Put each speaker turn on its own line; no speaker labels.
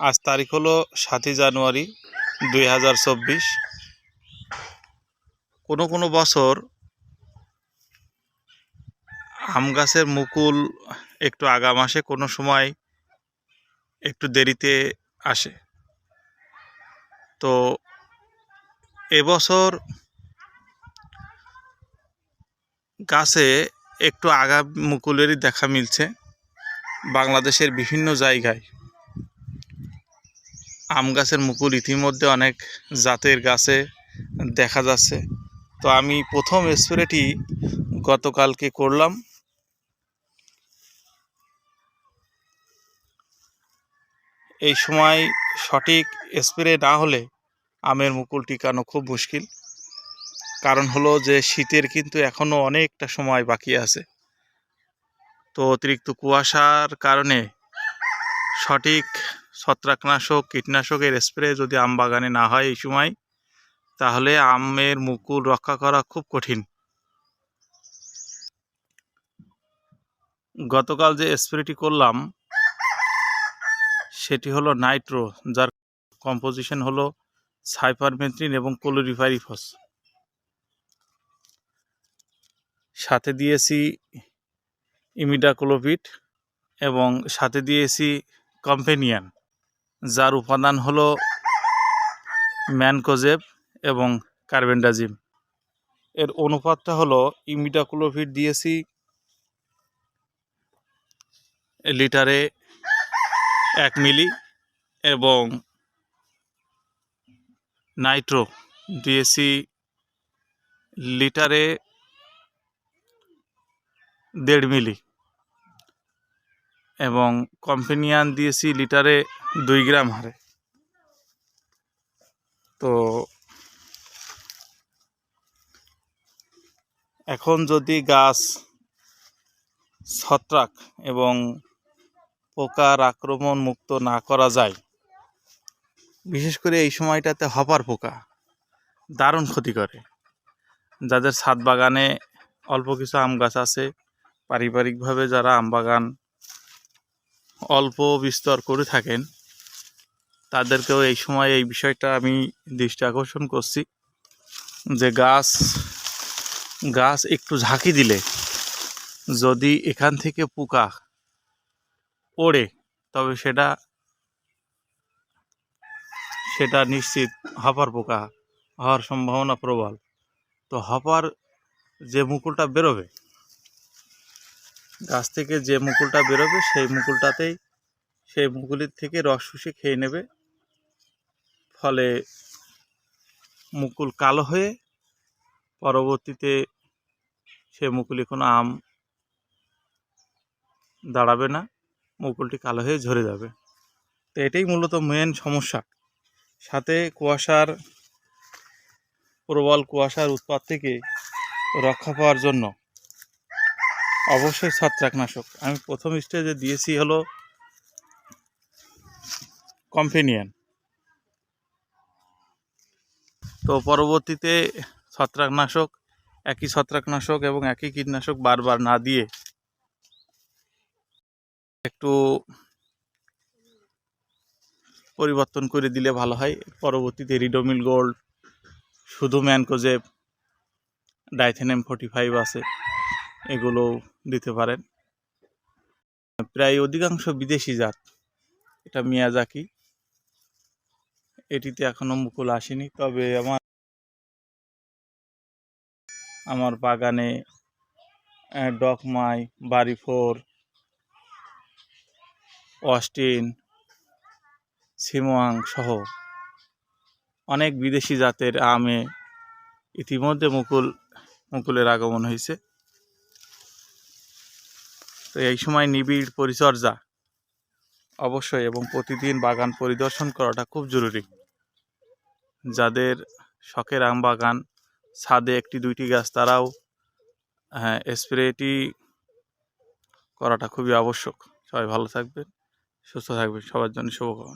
আজ তারিখ হলো সাতই জানুয়ারি দুই হাজার চব্বিশ। কোনো কোনো বছর আম গাছের মুকুল একটু আগাম আসে, কোনো সময় একটু দেরিতে আসে। তো এবছর গাছে একটু আগাম মুকুলেরই দেখা মিলছে। বাংলাদেশের বিভিন্ন জায়গায় আম গাছের মুকুল ইতিমধ্যে অনেক জাতের গাছে দেখা যাচ্ছে। তো আমি প্রথম স্প্রেটি গতকালকে করলাম। এই সময় সঠিক স্প্রে না হলে আমের মুকুল টিকানো খুব মুশকিল। কারণ হলো যে শীতের কিন্তু এখনও অনেকটা সময় বাকি আছে। তো অতিরিক্ত কুয়াশার কারণে সঠিক ছত্রাকনাশক, কীটনাশকের স্প্রে যদি আম বাগানে না হয় এই সময়, তাহলে আমের মুকুল রক্ষা করা খুব কঠিন। গতকাল যে স্প্রেটি করলাম, সেটি হলো নাইট্রো, যার কম্পোজিশন হলো সাইপারমেথ্রিন এবং ক্লোরিফারিফস। সাথে দিয়েছি ইমিডাক্লোভিট এবং সাথে দিয়েছি কম্পেনিয়ান। যার উপাদান হলো ম্যানকোজেব এবং কার্বেন্ডাজিম। এর অনুপাতটা হলো ইমিডাক্লোভিট দিয়েছি লিটারে এক মিলি এবং নাইট্রো দিয়েছি লিটারে দেড় মিলি। এবং কম্পেনিয়ান দিয়েছি লিটারে দুই গ্রাম হারে। তো এখন যদি গাছ ছত্রাক এবং পোকার আক্রমণ মুক্ত না করা যায়, বিশেষ করে এই সময়টাতে হপার পোকা দারুণ ক্ষতি করে। যাদের ছাদ বাগানে অল্প কিছু আম গাছ আছে, পারিবারিকভাবে যারা আম বাগান অল্প বিস্তর করে থাকেন। তাদেরকেও এই সময় এই বিষয়টা আমি দৃষ্টি আকর্ষণ করছি যে গাছ গাছ একটু ঝাঁকি দিলে যদি এখান থেকে পোকা পড়ে, তবে সেটা সেটা নিশ্চিত হপার পোকা হওয়ার সম্ভাবনা প্রবল। তো হপার যে মুকুলটা বেরোবে গাছ থেকে যে মুকুলটা বেরোবে, সেই মুকুলটাতেই, সেই মুকুলের থেকে রস শুষে খেয়ে নেবে। ফলে মুকুল কালো হয়ে পরবর্তীতে সে মুকুলে কোনো আম দাঁড়াবে না, মুকুলটি কালো হয়ে ঝরে যাবে। তো এটাই মূলত মেন সমস্যা। সাথে কুয়াশার, প্রবল কুয়াশার উৎপাত থেকে রক্ষা পাওয়ার জন্য অবশ্যই ছত্রাকনাশক। আমি প্রথম স্টেজে দিয়েছি হলো কম্পেনিয়ান। তো পরবর্তীতে ছত্রাকনাশক, একই ছত্রাকনাশক এবং একই কীটনাশক বারবার না দিয়ে একটু পরিবর্তন করে দিলে ভালো হয়। পরবর্তীতে রিডোমিল গোল্ড, শুধু mancozeb, Dithane M forty five আছে। এগুলো দিতে পারেন। প্রায় অধিকাংশ বিদেশি জাত, এটা মিয়াজাকি। এটিতে এখনও মুকুল আসেনি, তবে আমার আমার বাগানে ডকমাই বাড়িফোর অস্টিন, সিমোয়াং সহ অনেক বিদেশি জাতের আমে ইতিমধ্যে মুকুল, মুকুলের আগমন হয়েছে। তো এই সময় নিবিড় পরিচর্যা অবশ্যই এবং প্রতিদিন বাগান পরিদর্শন করাটা খুব জরুরি। যাদের শখের আম বাগান, ছাদে একটি দুইটি গাছ তারাও হ্যাঁ স্প্রেটি করাটা খুবই আবশ্যক। সবাই ভালো থাকবেন, সুস্থ থাকবেন, সবার জন্য শুভকামনা।